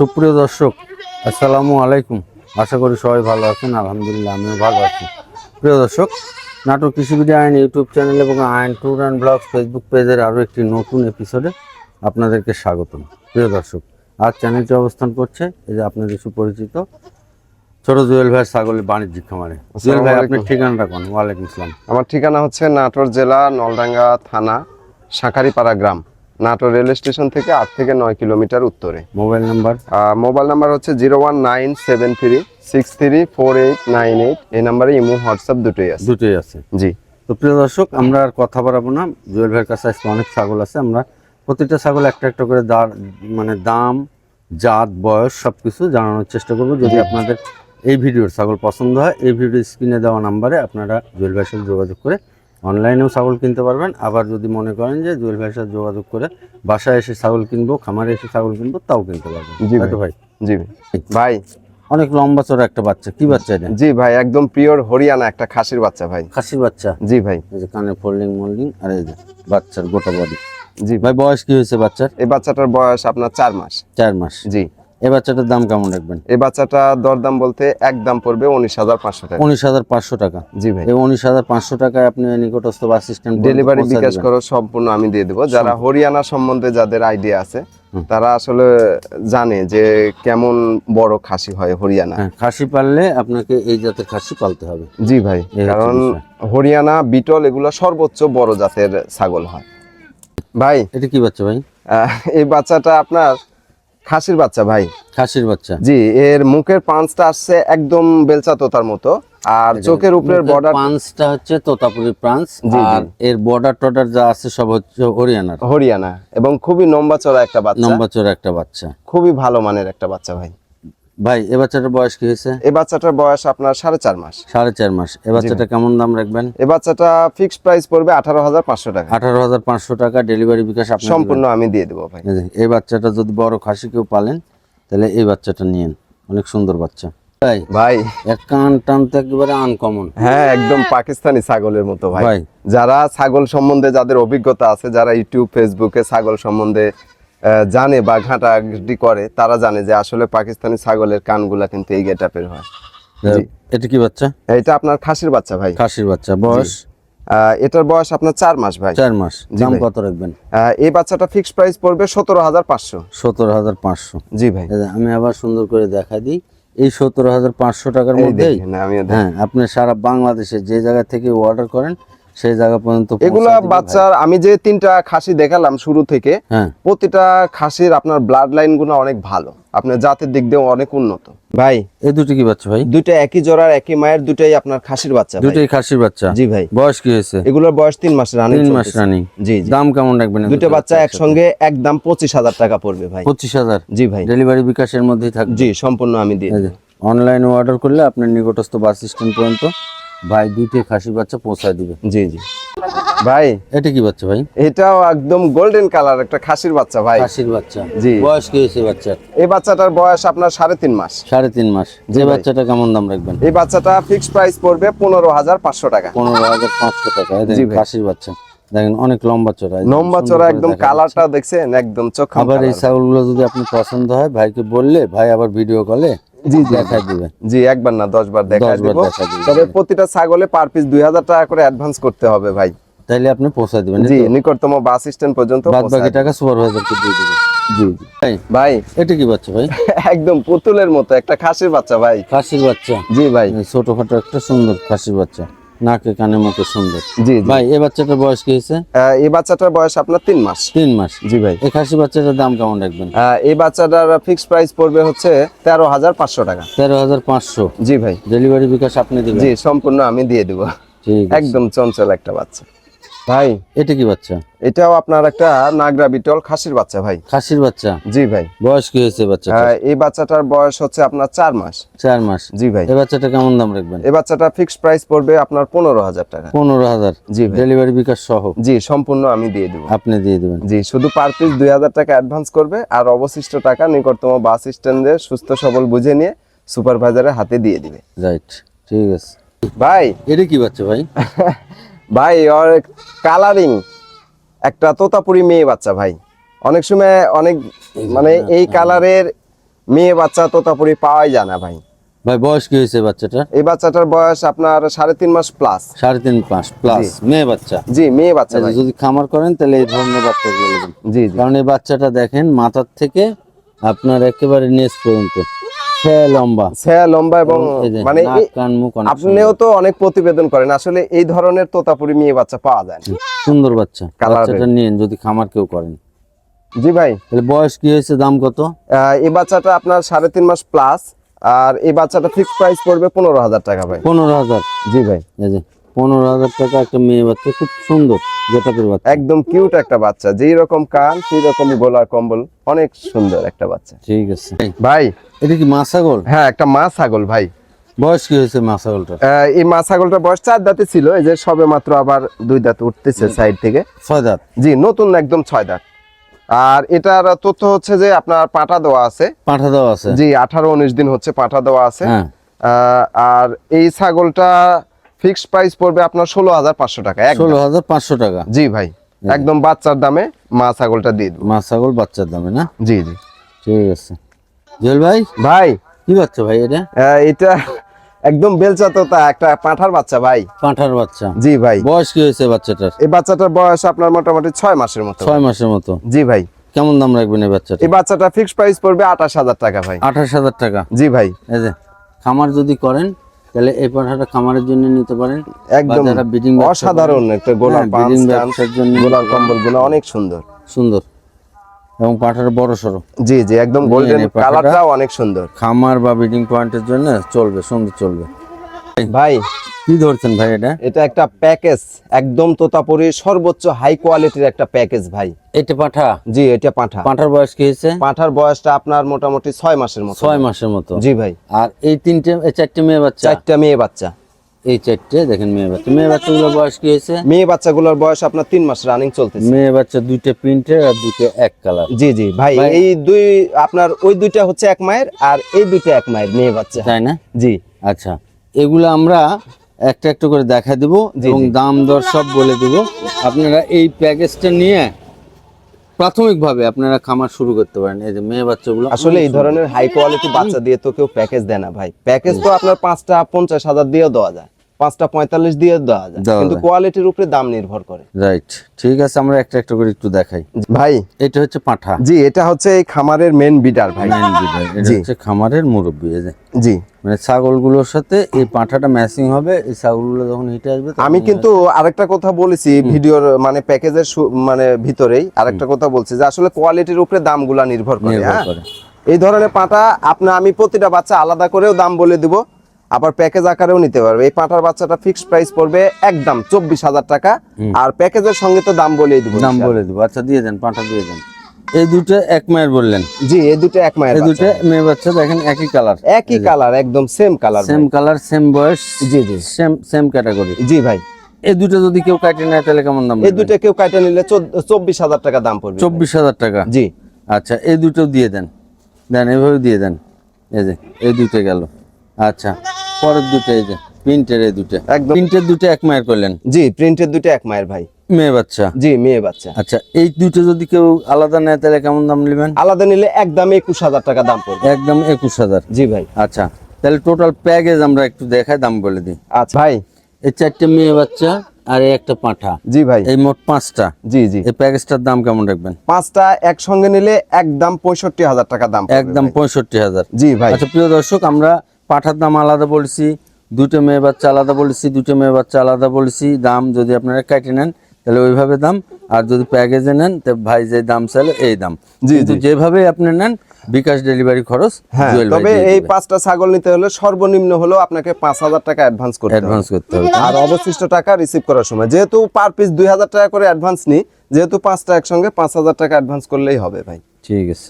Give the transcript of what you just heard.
সুপ্রিয় দর্শক আসসালামু আলাইকুম। আশা করি সবাই ভালো আছেন আলহামদুলিল্লাহ আমিও ভালো আছি। প্রিয় দর্শক নাটক কৃষিবিদ্যা আইন ইউটিউব চ্যানেল এবং আইন ট্যুর অ্যান্ড ব্লগ ফেসবুক পেজের আরও একটি নতুন এপিসোডে আপনাদেরকে স্বাগতম। প্রিয় দর্শক আজ চ্যানেলটি অবস্থান করছে এই যে আপনাদের সুপরিচিত ছোট জুয়েল ভাই ছাগলের বাণিজ্যিক খামারে। জুয়েল ভাই আপনার ঠিকানাটা কোন? ওয়ালাইকুম আসসালাম আমার ঠিকানা হচ্ছে নাটোর জেলা নলডাঙ্গা থানা শাঁখারিপাড়া গ্রাম। নাটোর রেল স্টেশন থেকে আট থেকে নয় কিলোমিটার উত্তরে। Mobile number? মোবাইল নাম্বার হচ্ছে zero one nine seven three six three four eight nine eight. এই নাম্বারে ইমো হোয়াটসঅ্যাপ দুটোই আছে। দুটোই আছে। জি। তো প্রিয় দর্শক আমরা আর কথা বাড়াবো না। জুয়েল ভাইয়ের কাছে আজকে অনেক ছাগল আছে। আমরা প্রতিটা ছাগল একটা একটা করে দার মানে দাম জাত বয়স সব কিছু জানানোর চেষ্টা করব। যদি আপনাদের এই ভিডিওর ছাগল পছন্দ হয় এই ভিডিও স্ক্রিনে দেওয়া নাম্বারে আপনারা জুয়েল ভাইয়ের সাথে যোগাযোগ করে অনলাইনেও ছাগল কিনতে পারবেন। আবার যদি মনে করেন যে জুয়েল ভাইয়ের সাথে যোগাযোগ করে বাসায় এসে ছাগল কিনবো খামারে এসে ছাগল কিনবো তাও কিনতে পারবেন। জি ভাই। জি ভাই। অনেক লম্বা চড়া একটা বাচ্চা। কি বাচ্চা এটা? জি ভাই একদম পিওর হরিয়ানা একটা খাসির বাচ্চা ভাই। খাসির বাচ্চা? জি ভাই। এই যে কানে ফোল্ডিং মোল্ডিং আর এই যে বাচ্চার গোটা বডি জি। ভাই বয়স কি হয়েছে বাচ্চার? এই বাচ্চাটার বয়স আপনার চার মাস। চার মাস। জি। এই বাচ্চাটার দাম কেমন রাখবেন? এই বাচ্চাটা দরদাম বলতে একদম পড়বে উনিশ হাজার পাঁচশো টাকা। উনিশ হাজার পাঁচশো টাকা। জি ভাই। এই উনিশ হাজার পাঁচশো টাকায় আপনি নিকটস্থ বাস স্ট্যান্ড ডেলিভারি বিকাশ করো সম্পূর্ণ আমি দিয়ে দেবো। যারা হরিয়ানা সম্বন্ধে যাদের আইডিয়া আছে তারা আসলে জানে যে কেমন বড় খাসি হয় হরিয়ানা। হ্যাঁ খাসি পাললে আপনাকে এই জাতের খাসি পালতে হবে। জি ভাই কারণ হরিয়ানা বিটল এগুলো সর্বোচ্চ বড় জাতের ছাগল হয়। ভাই এটা কি বাচ্চা ভাই? এই বাচ্চাটা আপনার খাসির বাচ্চা ভাই। খাসির বাচ্চা। জি এর মুখের পাঁচটা আসছে একদম বেলচা তোতার মতো। আর চোখের উপরের বর্ডার পাঁচটা হচ্ছে তোতাপুরি প্রান্স। আর এর বর্ডার টর্ডার যা আছে সব হচ্ছে হরিয়ানা হরিয়ানা এবং খুবই নম্বা চড়া একটা বাচ্চা। নম্বা চড়া একটা বাচ্চা। খুবই ভালো মানের একটা বাচ্চা ভাই। ভাই এ বাচ্চাটার বয়স কি হয়েছে? এই বাচ্চাটার বয়স আপনার সাড়ে চার মাস। সাড়ে চার মাস। এ বাচ্চাটা কেমন দাম রাখবেন? এই বাচ্চাটা ফিক্সড প্রাইস পড়বে আঠারো হাজার পাঁচশো টাকা। আঠারো হাজার পাঁচশো টাকা ডেলিভারি বিকাশ সম্পূর্ণ আমি দিয়ে দেবো ভাই। এই বাচ্চাটা যদি বড় খাসি কেউ পালেন তাহলে এই বাচ্চাটা নিয়েন। অনেক সুন্দর বাচ্চা। তাই ভাই। এক কান টানতে একেবারে আনকমন হ্যাঁ একদম পাকিস্তানি ছাগলের মতো ভাই। ভাই। যারা ছাগল সম্বন্ধে যাদের অভিজ্ঞতা আছে যারা ইউটিউব ফেসবুকে ছাগল সম্বন্ধে জানে বা ঘাঁটাঘাঁটি করে তারা জানে যে আসলে পাকিস্তানি ছাগলের কানগুলা কিন্তু এই গেটাপের হয়। এটা কি বাচ্চা? এটা আপনার খাসির বাচ্চা ভাই। খাসির বাচ্চা বয়স? এটার বয়স আপনার চার মাস ভাই। চার মাস দাম কত রাখবেন? এই বাচ্চাটা ফিক্সড প্রাইস পড়বে সতেরো হাজার পাঁচশো। সতেরো হাজার পাঁচশো। জি ভাই। আমি আবার সুন্দর করে দেখা দিই। এই সতেরো হাজার পাঁচশো টাকার মধ্যেই দেখেন, হ্যাঁ আপনি সারা বাংলাদেশে যে জায়গা থেকে অর্ডার করেন সেই জায়গা পর্যন্ত এগুলা বাচ্চার আমি যে তিনটা খাসি দেখালাম শুরু থেকে হ্যাঁ। প্রতিটা খাসির আপনার ব্লাড লাইনগুলো অনেক ভালো। আপনার জাতের দিক দিয়ে অনেক উন্নত। ভাই এই দুটো কি বাচ্চা ভাই? দুইটা একই জোড়ার একই মায়ের দুটাই আপনার খাসির বাচ্চা দুটোই খাসির বাচ্চা? জি ভাই। বয়স কি হয়েছে? এগুলোর বয়স তিন মাস রানিং তিন মাস রানিং জি জি। দাম কেমন রাখবেন দুটো বাচ্চা একসঙ্গে একদম পঁচিশ হাজার টাকা পড়বে ভাই। পঁচিশ হাজার? জি ভাই। ডেলিভারি বিকাশের মধ্যেই থাকবে। জি সম্পূর্ণ আমি দিয়ে। অনলাইনে অর্ডার করলে আপনার নিকটস্থ বাস স্ট্যান্ড পর্যন্ত ভাই দুইটাই খাসি বাচ্চা পৌঁছায় দিবে। জি জি। ভাই এটা কি বাচ্চা ভাই? এটাও একদম গোল্ডেন কালার একটা খাসির বাচ্চা ভাই। খাসির বাচ্চা। জি। বয়স কি হয়েছে বাচ্চার? এই বাচ্চাটার বয়স আপনার সাড়ে তিন মাস। সাড়ে তিন মাস। যে বাচ্চাটা কেমন দাম রাখবেন? এই বাচ্চাটা ফিক্সড প্রাইস পড়বে পনেরো হাজার পাঁচশো টাকা। পনেরো হাজার পাঁচশো টাকা। খাসির বাচ্চা। দেখেন অনেক লম্বা চড়া লম্বা চড়া একদম কালারটা দেখছেন একদম চোখ। আবার এই ছাগলগুলো যদি আপনি পছন্দ হয় ভাইকে বললে ভাই আবার ভিডিও কলে জি দেখাই দিবে। জি একবার না দশ বার দেখা দিব তবে প্রতিটা ছাগলে পার পিস দুই হাজার টাকা করে অ্যাডভান্স করতে হবে ভাই। তাইলে আপনি পৌঁছায় দিবেন জি নিকটতম বাস স্ট্যান্ড পর্যন্ত বাদ বাকি টাকা সুপারভাইজারকে দিয়ে দিবেন। জি জি। ভাই ভাই। এটা কি বাচ্চা ভাই? একদম পুতুলের মতো একটা খাসির বাচ্চা ভাই। খাসির বাচ্চা? জি ভাই। ছোটখাটো একটা সুন্দর খাসির বাচ্চা। নাকে কানে মুখে সুন্দর। জি ভাই এই বাচ্চাটার বয়স কি হয়েছে? এই বাচ্চাটার বয়স আপনার তিন মাস। তিন মাস। জি ভাই। এই খাসি বাচ্চাটার দাম কেমন রাখবেন? এই বাচ্চাটার ফিক্সড প্রাইস পড়বে হচ্ছে তেরো হাজার পাঁচশো টাকা। তেরো হাজার পাঁচশো। জি ভাই। ডেলিভারি বিকাশ আপনি দিবেন? জি সম্পূর্ণ আমি দিয়ে দেবো। একদম চঞ্চল একটা বাচ্চা। ভাই এটা কি বাচ্চা? এটাও আপনার একটা নাগরা বিটল খাসির বাচ্চা ভাই। খাসির বাচ্চা? জি ভাই। বয়স কি হয়েছে বাচ্চা আহ, এই বাচ্চাটার বয়স হচ্ছে আপনার চার মাস। চার মাস। জি ভাই। এই বাচ্চাটা কেমন দাম রাখবেন? এই বাচ্চাটা ফিক্সড প্রাইস পড়বে আপনার পনেরো হাজার টাকা। পনেরো হাজার। জি ভাই। ডেলিভারি বিকাশ সহ? জি সম্পূর্ণ আমি দিয়ে দেবো। আপনি দিয়ে দিবেন। জি শুধু পার পিস দুই হাজার টাকা অ্যাডভান্স করবে আর অবশিষ্ট টাকা নিকটতম বাস স্ট্যান্ডে সুস্থ সবল বুঝে নিয়ে সুপারভাইজারের হাতে দিয়ে দিবে। রাইট ঠিক আছে। ভাই। এটা কি বাচ্চা ভাই? ভাই ওর কালারিং একটা তোতাপুরি মেয়ে বাচ্চা ভাই। অনেক সময় অনেক মানে এই কালারের মেয়ে বাচ্চা তোতাপুরি পাওয়াই যায় না ভাই। ভাই বয়স কি হয়েছে বাচ্চাটার? এই বাচ্চাটার বয়স আপনার সাড়ে তিন মাস প্লাস সাড়ে তিন পাঁচ প্লাস মেয়ে বাচ্চা? জি মেয়ে বাচ্চা যদি খামার করেন তাহলে এই ধরনের নেবেন জি কারণ এই বাচ্চাটা দেখেন মাথার থেকে আপনার একেবারে নেস পর্যন্ত। লম্বা। লম্বা এবং মানে নাক, এই- কান মুখ অনেক আপনিও তো অনেক প্রতিবেদন করেন আসলে এই ধরনের তোতাপুরি মেয়ে বাচ্চা পাওয়া যায় সুন্দর। বাচ্চা। নিন যদি খামার কেউ করেন। জি ভাই। বয়স কি হয়েছে দাম কত? এই বাচ্চাটা আপনার সাড়ে তিন মাস প্লাস আর এই বাচ্চাটা ফিক্স প্রাইস পড়বে পনেরো হাজার টাকা ভাই। পনেরো হাজার। জি ভাই। পনেরো হাজার টাকা একটা মেয়ে বাচ্চা খুব সুন্দর যেটাকের বাচ্চা। একদম কিউট একটা বাচ্চা যেই রকম কান সেই রকমই গোলার কম্বল অনেক সুন্দর একটা বাচ্চা। ঠিক আছে। ভাই। এটা কি মা ছাগল? হ্যাঁ একটা মা ছাগল ভাই। বয়স কি হয়েছে মা ছাগলটার? আহ, এই মা ছাগলটা বয়স চার দাঁতে ছিল এই যে সবে মাত্র আবার দুই দাঁত উঠতেছে সাইড থেকে। ছয় দাঁত? জি নতুন একদম ছয় দাঁত। আর এটার তথ্য হচ্ছে যে আপনার পাটা দেওয়া আছে। পাঠা দেওয়া আছে? জি আঠারো উনিশ দিন হচ্ছে পাঠা দেওয়া আছে। হ্যাঁ। আর এই ছাগলটা ফিক্সড প্রাইস পড়বে আপনার ষোলো হাজার পাঁচশো টাকা। ষোলো হাজার পাঁচশো টাকা। জি ভাই একদম বাচ্চার দামে মা ছাগলটা দিয়ে দেবো। মা ছাগল বাচ্চার দামে না? জি জি। ঠিক আছে। জুয়েল ভাই? ভাই। কি বাচ্চা ভাই এটা? এটা একদম বেলচা তোতা একটা পাঁঠার বাচ্চা ভাই। পাঁঠার বাচ্চা। জি ভাই। বয়স কি হয়েছে বাচ্চাটার? এই বাচ্চাটার বয়স আপনার মোটামুটি ছয় মাসের মতো। ছয় মাসের মতো। জি ভাই। কেমন দাম রাখবেন এই বাচ্চাটা? এই বাচ্চাটা ফিক্সড প্রাইস পড়বে আঠাশ হাজার টাকা ভাই। আঠাশ হাজার টাকা। জি ভাই। এই যে খামার যদি করেন তাহলে এই পাঠাটা খামারের জন্য নিতে পারেন একদম বা যারা breeding ব্যবসা অসাধারণ একটা গোলাপ হ্যাঁ, ব্যবসার জন্য গোলাপ কম্বলগুলো অনেক সুন্দর। সুন্দর। এবং পাঠার বড় সড়ো। জি জি একদম গোল্ডেন কালারটাও অনেক সুন্দর। খামার বা ব্রিডিং পয়েন্টের জন্য চলবে সুন্দর চলবে। ভাই। কি ধরছেন ভাই এটা? এটা একটা প্যাকেজ একদম তোতাপুরি সর্বোচ্চ হাই কোয়ালিটির একটা প্যাকেজ ভাই। এটা পাঠা? জি এটা পাঁঠা। পাঠার বয়স কি হয়েছে? পাঁঠার বয়সটা আপনার মোটামুটি ছয় মাসের মতো। ছয় মাসের মতো। জি ভাই। আর এই তিনটে এই চারটে মেয়ে বাচ্চা? চারটা মেয়ে বাচ্চা। এই চারটে দেখেন মেয়ে বাচ্চা। মেয়ে বাচ্চাগুলোর বয়স কি হয়েছে? মেয়ে বাচ্চাগুলোর বয়স আপনার তিন মাস রানিং চলতেছে। মেয়ে বাচ্চা দুইটা প্রিন্টের আর দুইটা এক কালার জি জি। ভাই ভাই- এই দুই আপনার ওই দুইটা হচ্ছে এক মায়ের আর এই দুইটা এক মায়ের মেয়ে বাচ্চা। তাই না? জি। আচ্ছা। এগুলো আমরা একটা একটা করে দেখা দেব এবং দাম দর সব বলে দেব। আপনারা এই প্যাকেজটা নিয়ে প্রাথমিকভাবে আপনারা খামার শুরু করতে পারেন। এই যে মেয়ে বাচ্চাগুলো আসলে এই ধরনের হাই কোয়ালিটি বাচ্চা দিয়ে তো কেউ প্যাকেজ দেয় না ভাই। প্যাকেজ তো আপনার পাঁচটা পঞ্চাশ হাজার দিয়েও দেওয়া যায়। পাঁচটা পঁয়তাল্লিশ দিয়ে দেওয়া যায়। কিন্তু কোয়ালিটির উপরে দাম নির্ভর করে। রাইট ঠিক আছে আমরা একটা একটা করে একটু দেখাই। ভাই। এটা হচ্ছে পাঠা। জি এটা হচ্ছে এই খামারের মেন বিডার ভাই। Main breeder, এটা। হচ্ছে খামারের মুরব্বী জি। মানে ছাগলগুলোর সাথে এই পাঁঠাটা ম্যাচিং হবে এই ছাগলগুলো যখন হিটে আসবে আমি কিন্তু আরেকটা কথা বলেছি ভিডিওর মানে প্যাকেজের মানে ভিতরেই আরেকটা কথা বলছি যে আসলে কোয়ালিটির উপরে দামগুলা নির্ভর করে নির্ভর হ্যাঁ? করে। এই ধরনের পাটা আপনার আমি প্রতিটা বাচ্চা আলাদা করেও দাম বলে দিব। আবার প্যাকেজ আকারেও নিতে পারবে। এই পাটার বাচ্চাটা ফিক্সড প্রাইস পড়বে একদম চব্বিশ হাজার টাকা। আর প্যাকেজের সঙ্গে তো দাম বলেই দিব দাম বলে দিব। আচ্ছা দিয়ে দেন পাঁঠা দিয়ে দেন। এই দুটো এক মায়ের বললেন। জি এই দুটো এক মায়ের এই দুটো মেয়ে বাচ্চা দেখেন একই কালার একই কালার একদম same colour same colour same বয়স জি জি। সেম সেম ক্যাটাগরি জি ভাই। এই দুটো যদি কেউ কাটে নেয় তাহলে কেমন দাম এই দুটো কেউ কাটে নিলে চব্বিশ হাজার টাকা দাম পড়বে। চব্বিশ হাজার টাকা? জি। আচ্ছা এই দুটো দিয়ে দেন। দেন এভাবে দিয়ে দেন। এই যে এই দুটো গেল। আচ্ছা। পরের দুটো এই যে প্রিন্টের এই দুটো। একদম। প্রিন্টের দুটো এক মায়ের করলেন? জি প্রিন্টের দুটো এক মায়ের ভাই। মেয়ে বাচ্চা? জি মেয়ে বাচ্চা। আচ্ছা এই দুটো যদি কেউ আলাদা নেয় তাহলে কেমন দাম নেবেন? আলাদা নিলে একদম একুশ হাজার টাকা দাম পড়বে। একদম একুশ হাজার। জি ভাই। আচ্ছা তাহলে টোটাল প্যাকেজ আমরা একটু দেখাই দাম বলে দিই। আচ্ছা। ভাই। এই চারটে মেয়ে বাচ্চা আর এই একটা পাঁঠা। জি ভাই। এই মোট পাঁচটা। জি জি। এই প্যাকেজটার দাম কেমন রাখবেন? পাঁচটা একসঙ্গে নিলে একদম পঁয়ষট্টি হাজার টাকা দাম একদম। পঁয়ষট্টি হাজার। জি ভাই। আচ্ছা প্রিয় দর্শক আমরা পাঠার দাম আলাদা বলেছি দুটো মেয়ে বাচ্চা আলাদা বলেছি দুটো মেয়ে বাচ্চা আলাদা বলেছি দাম যদি আপনারা কেটে নেন তাহলে ওইভাবে দাম আর যদি প্যাকেজে নেন তো ভাই যে দাম চাইলে এই দাম। কিন্তু যেভাবে আপনি নেন বিকাশ ডেলিভারি খরচ হ্যাঁ তবে এই পাঁচটা ছাগল নিতে হলে সর্বনিম্ন হলেও আপনাকে পাঁচ হাজার টাকা অ্যাডভান্স করতে অ্যাডভান্স করতে হবে। আর অবশিষ্ট টাকা রিসিভ করার সময়। যেহেতু পার পিস দুই হাজার টাকা করে অ্যাডভান্স নিই যেহেতু পাঁচটা একসঙ্গে পাঁচ হাজার টাকা অ্যাডভান্স করলেই হবে ভাই। ঠিক আছে।